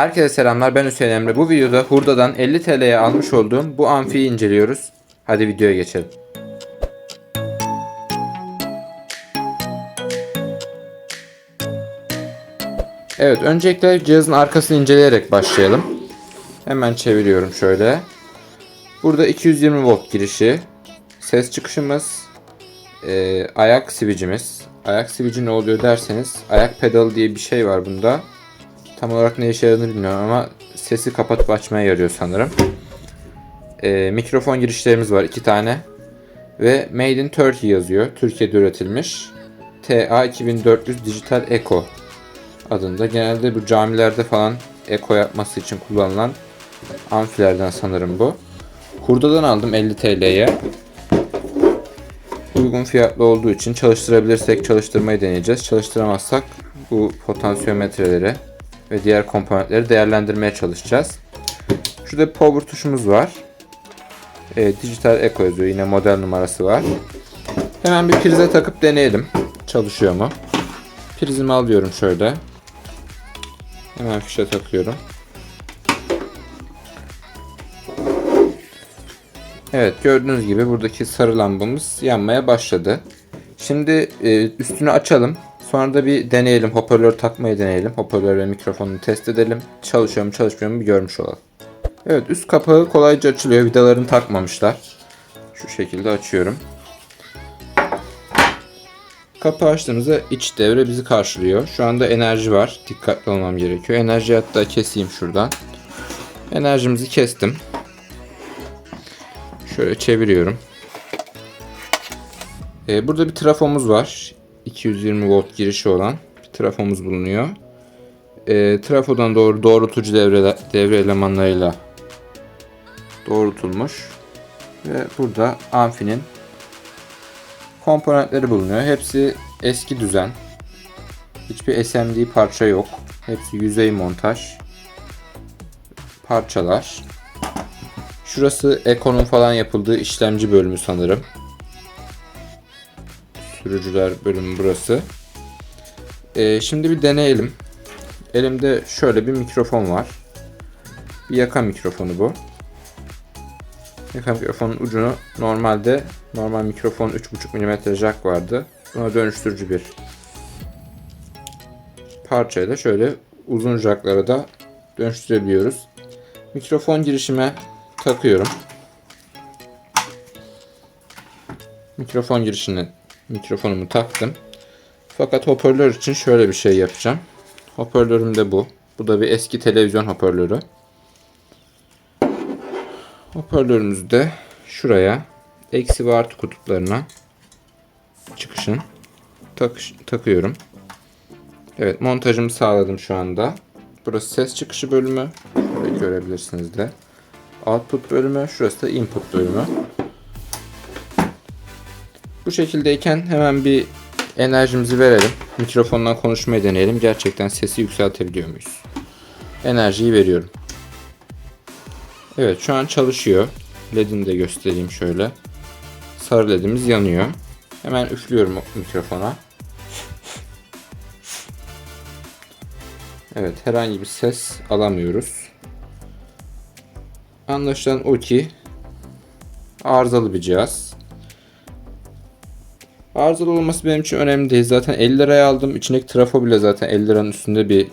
Herkese selamlar ben Hüseyin Emre. Bu videoda hurdadan 50 TL'ye almış olduğum bu amfiyi inceliyoruz. Hadi videoya geçelim. Evet öncelikle cihazın arkasını inceleyerek başlayalım. Hemen çeviriyorum şöyle. Burada 220 volt girişi, ses çıkışımız, e, ayak sivicimiz. Ayak sivici ne oluyor derseniz ayak pedalı diye bir şey var bunda. Tam olarak ne işe yaradığını bilmiyorum ama sesi kapatıp açmaya yarıyor sanırım. E, mikrofon girişlerimiz var iki tane. Ve Made in Turkey yazıyor. Türkiye'de üretilmiş. TA 2400 Digital Echo adında. Genelde bu camilerde falan eko yapması için kullanılan amfilerden sanırım bu. Hurdadan aldım 50 TL'ye. Uygun fiyatlı olduğu için çalıştırabilirsek çalıştırmayı deneyeceğiz. Çalıştıramazsak bu potansiyometreleri ve diğer komponentleri değerlendirmeye çalışacağız. Şurada power tuşumuz var. E, dijital Echo yazıyor. Yine model numarası var. Hemen bir prize takıp deneyelim. Çalışıyor mu? Prizimi alıyorum şöyle. Hemen fişe takıyorum. Evet gördüğünüz gibi buradaki sarı lambamız yanmaya başladı. Şimdi e, üstünü açalım. Sonra da bir deneyelim. Hoparlör takmayı deneyelim. Hoparlör ve mikrofonunu test edelim. Çalışıyor mu çalışmıyor mu bir görmüş olalım. Evet üst kapağı kolayca açılıyor. Vidalarını takmamışlar. Şu şekilde açıyorum. Kapağı açtığımızda iç devre bizi karşılıyor. Şu anda enerji var. Dikkatli olmam gerekiyor. Enerji hatta keseyim şuradan. Enerjimizi kestim. Şöyle çeviriyorum. Ee, burada bir trafomuz var. 220 volt girişi olan bir trafomuz bulunuyor. Ee, trafodan doğru doğrultucu devre, devre elemanlarıyla doğrultulmuş. Ve burada amfinin komponentleri bulunuyor. Hepsi eski düzen. Hiçbir SMD parça yok. Hepsi yüzey montaj. Parçalar. Şurası Ekon'un falan yapıldığı işlemci bölümü sanırım. Sürücüler bölümü burası. Ee, şimdi bir deneyelim. Elimde şöyle bir mikrofon var. Bir yaka mikrofonu bu. Yaka mikrofonun ucunu normalde normal mikrofon 3.5 mm jack vardı. Buna dönüştürücü bir parçayla şöyle uzun jacklara da dönüştürebiliyoruz. Mikrofon girişime takıyorum. Mikrofon girişine mikrofonumu taktım. Fakat hoparlör için şöyle bir şey yapacağım. Hoparlörüm de bu. Bu da bir eski televizyon hoparlörü. Hoparlörümüzü de şuraya eksi ve artı kutuplarına çıkışın takış, takıyorum. Evet montajımı sağladım şu anda. Burası ses çıkışı bölümü. Şöyle görebilirsiniz de. Output bölümü. Şurası da input bölümü. Bu şekildeyken hemen bir enerjimizi verelim. Mikrofondan konuşmayı deneyelim. Gerçekten sesi yükseltebiliyor muyuz? Enerjiyi veriyorum. Evet şu an çalışıyor. LED'ini de göstereyim şöyle. Sarı LED'imiz yanıyor. Hemen üflüyorum mikrofona. Evet herhangi bir ses alamıyoruz. Anlaşılan o ki arızalı bir cihaz. Arızalı olması benim için önemli değil. Zaten 50 liraya aldım. İçindeki trafo bile zaten 50 liranın üstünde bir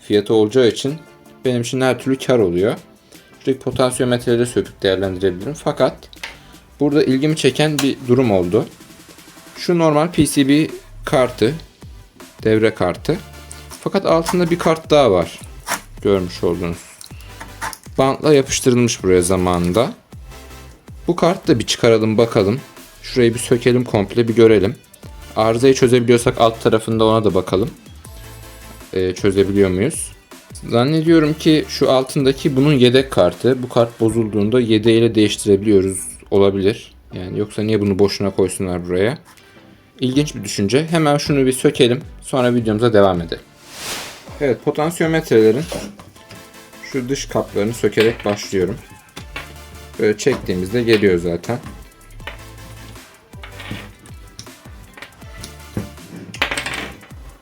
fiyatı olacağı için benim için her türlü kar oluyor. Şuradaki potansiyometreleri söküp değerlendirebilirim. Fakat burada ilgimi çeken bir durum oldu. Şu normal PCB kartı, devre kartı. Fakat altında bir kart daha var. Görmüş olduğunuz. Bantla yapıştırılmış buraya zamanında. Bu kartı da bir çıkaralım bakalım. Şurayı bir sökelim komple bir görelim. Arızayı çözebiliyorsak alt tarafında ona da bakalım. Ee, çözebiliyor muyuz? Zannediyorum ki şu altındaki bunun yedek kartı. Bu kart bozulduğunda yedeğiyle değiştirebiliyoruz. Olabilir. Yani yoksa niye bunu boşuna koysunlar buraya? İlginç bir düşünce. Hemen şunu bir sökelim. Sonra videomuza devam edelim. Evet potansiyometrelerin şu dış kaplarını sökerek başlıyorum. Böyle çektiğimizde geliyor zaten.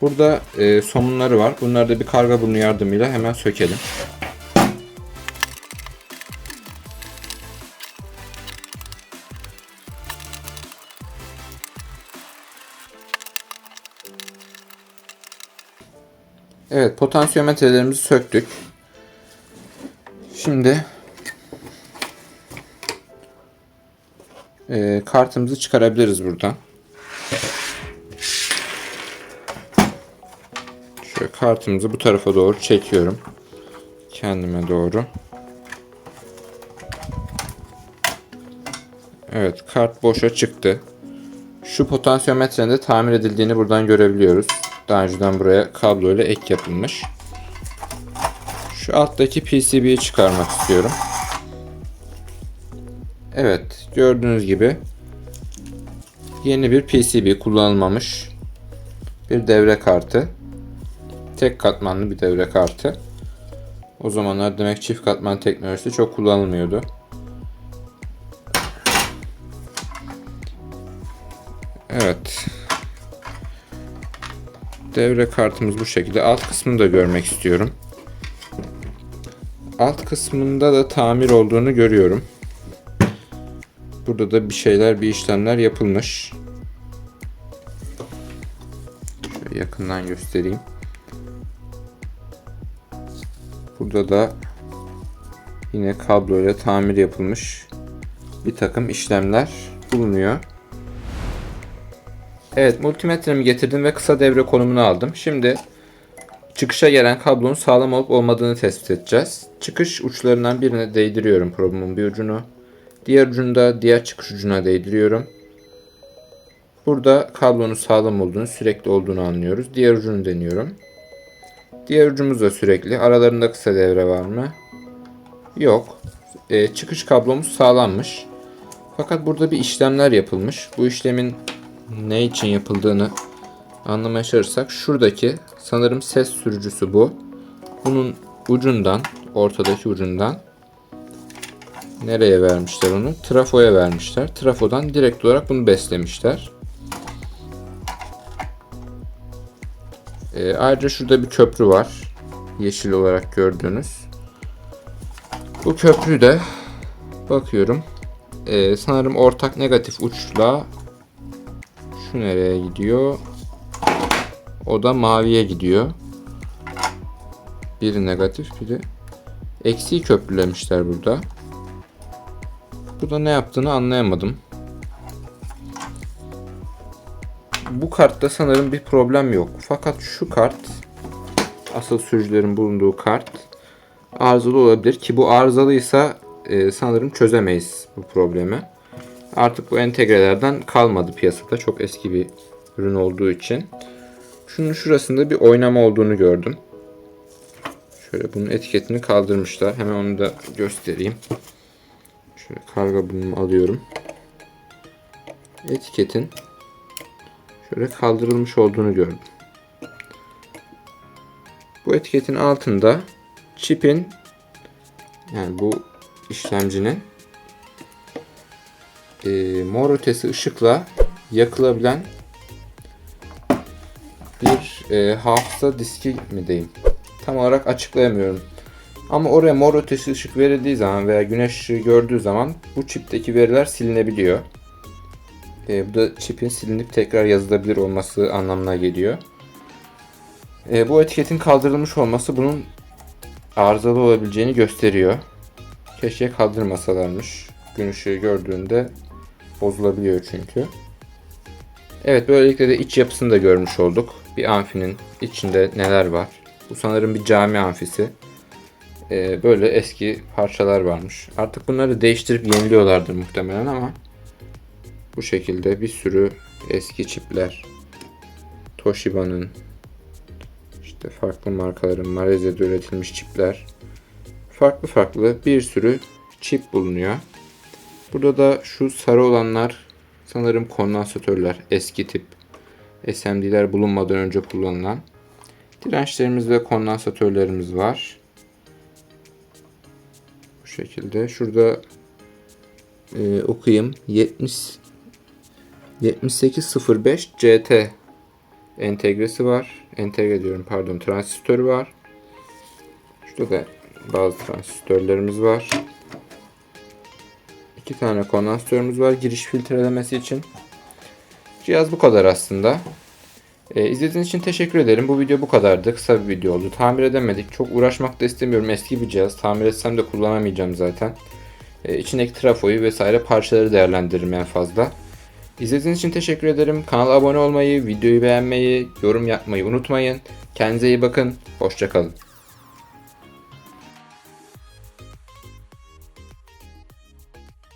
Burada e, somunları var. Bunları da bir karga burnu yardımıyla hemen sökelim. Evet, potansiyometrelerimizi söktük. Şimdi e, kartımızı çıkarabiliriz buradan. Kartımızı bu tarafa doğru çekiyorum. Kendime doğru. Evet, kart boşa çıktı. Şu potansiyometrenin de tamir edildiğini buradan görebiliyoruz. Daha önceden buraya kablo ile ek yapılmış. Şu alttaki PCB'yi çıkarmak istiyorum. Evet, gördüğünüz gibi yeni bir PCB kullanılmamış bir devre kartı. Tek katmanlı bir devre kartı. O zamanlar demek çift katman teknolojisi çok kullanılmıyordu. Evet. Devre kartımız bu şekilde. Alt kısmını da görmek istiyorum. Alt kısmında da tamir olduğunu görüyorum. Burada da bir şeyler, bir işlemler yapılmış. Şöyle yakından göstereyim. Burada da yine kablo ile tamir yapılmış bir takım işlemler bulunuyor. Evet multimetremi getirdim ve kısa devre konumunu aldım. Şimdi çıkışa gelen kablonun sağlam olup olmadığını tespit edeceğiz. Çıkış uçlarından birine değdiriyorum probumun bir ucunu. Diğer ucunu da diğer çıkış ucuna değdiriyorum. Burada kablonun sağlam olduğunu, sürekli olduğunu anlıyoruz. Diğer ucunu deniyorum. Diğer ucumuz da sürekli. Aralarında kısa devre var mı? Yok. Ee, çıkış kablomuz sağlammış. Fakat burada bir işlemler yapılmış. Bu işlemin ne için yapıldığını anlamaya çalışırsak şuradaki sanırım ses sürücüsü bu. Bunun ucundan, ortadaki ucundan nereye vermişler onu? Trafoya vermişler. Trafodan direkt olarak bunu beslemişler. Ee, ayrıca şurada bir köprü var. Yeşil olarak gördüğünüz. Bu köprüyü de bakıyorum. Ee, sanırım ortak negatif uçla şu nereye gidiyor? O da maviye gidiyor. Biri negatif, biri eksiği köprülemişler burada. Burada ne yaptığını anlayamadım. Bu kartta sanırım bir problem yok. Fakat şu kart asıl sürücülerin bulunduğu kart arızalı olabilir ki bu arızalıysa e, sanırım çözemeyiz bu problemi. Artık bu entegrelerden kalmadı piyasada. Çok eski bir ürün olduğu için. Şunun şurasında bir oynama olduğunu gördüm. Şöyle bunun etiketini kaldırmışlar. Hemen onu da göstereyim. Şöyle karga burnumu alıyorum. Etiketin şöyle kaldırılmış olduğunu gördüm. Bu etiketin altında çipin yani bu işlemcinin e, mor ötesi ışıkla yakılabilen bir e, hafıza diski mi diyeyim. Tam olarak açıklayamıyorum. Ama oraya mor ötesi ışık verildiği zaman veya güneş ışığı gördüğü zaman bu çipteki veriler silinebiliyor. E, bu da çipin silinip tekrar yazılabilir olması anlamına geliyor. E, bu etiketin kaldırılmış olması bunun arızalı olabileceğini gösteriyor. Keşke kaldırmasalarmış. Gün ışığı gördüğünde bozulabiliyor çünkü. Evet böylelikle de iç yapısını da görmüş olduk. Bir amfinin içinde neler var. Bu sanırım bir cami amfisi. Ee, böyle eski parçalar varmış. Artık bunları değiştirip yeniliyorlardır muhtemelen ama bu şekilde bir sürü eski çipler. Toshiba'nın işte farklı markaların Malezya'da üretilmiş çipler. Farklı farklı bir sürü çip bulunuyor. Burada da şu sarı olanlar sanırım kondansatörler. Eski tip SMD'ler bulunmadan önce kullanılan. Dirençlerimiz ve kondansatörlerimiz var. Bu şekilde. Şurada e, okuyayım. 70 7805 CT entegresi var. entegre ediyorum pardon transistörü var. Şurada da bazı transistörlerimiz var. İki tane kondansatörümüz var giriş filtrelemesi için. Cihaz bu kadar aslında. Ee, izlediğiniz için teşekkür ederim. Bu video bu kadardı. Kısa bir video oldu. Tamir edemedik. Çok uğraşmak da istemiyorum. Eski bir cihaz. Tamir etsem de kullanamayacağım zaten. Ee, içindeki trafoyu vesaire parçaları değerlendiririm en fazla. İzlediğiniz için teşekkür ederim. Kanala abone olmayı, videoyu beğenmeyi, yorum yapmayı unutmayın. Kendinize iyi bakın. Hoşçakalın.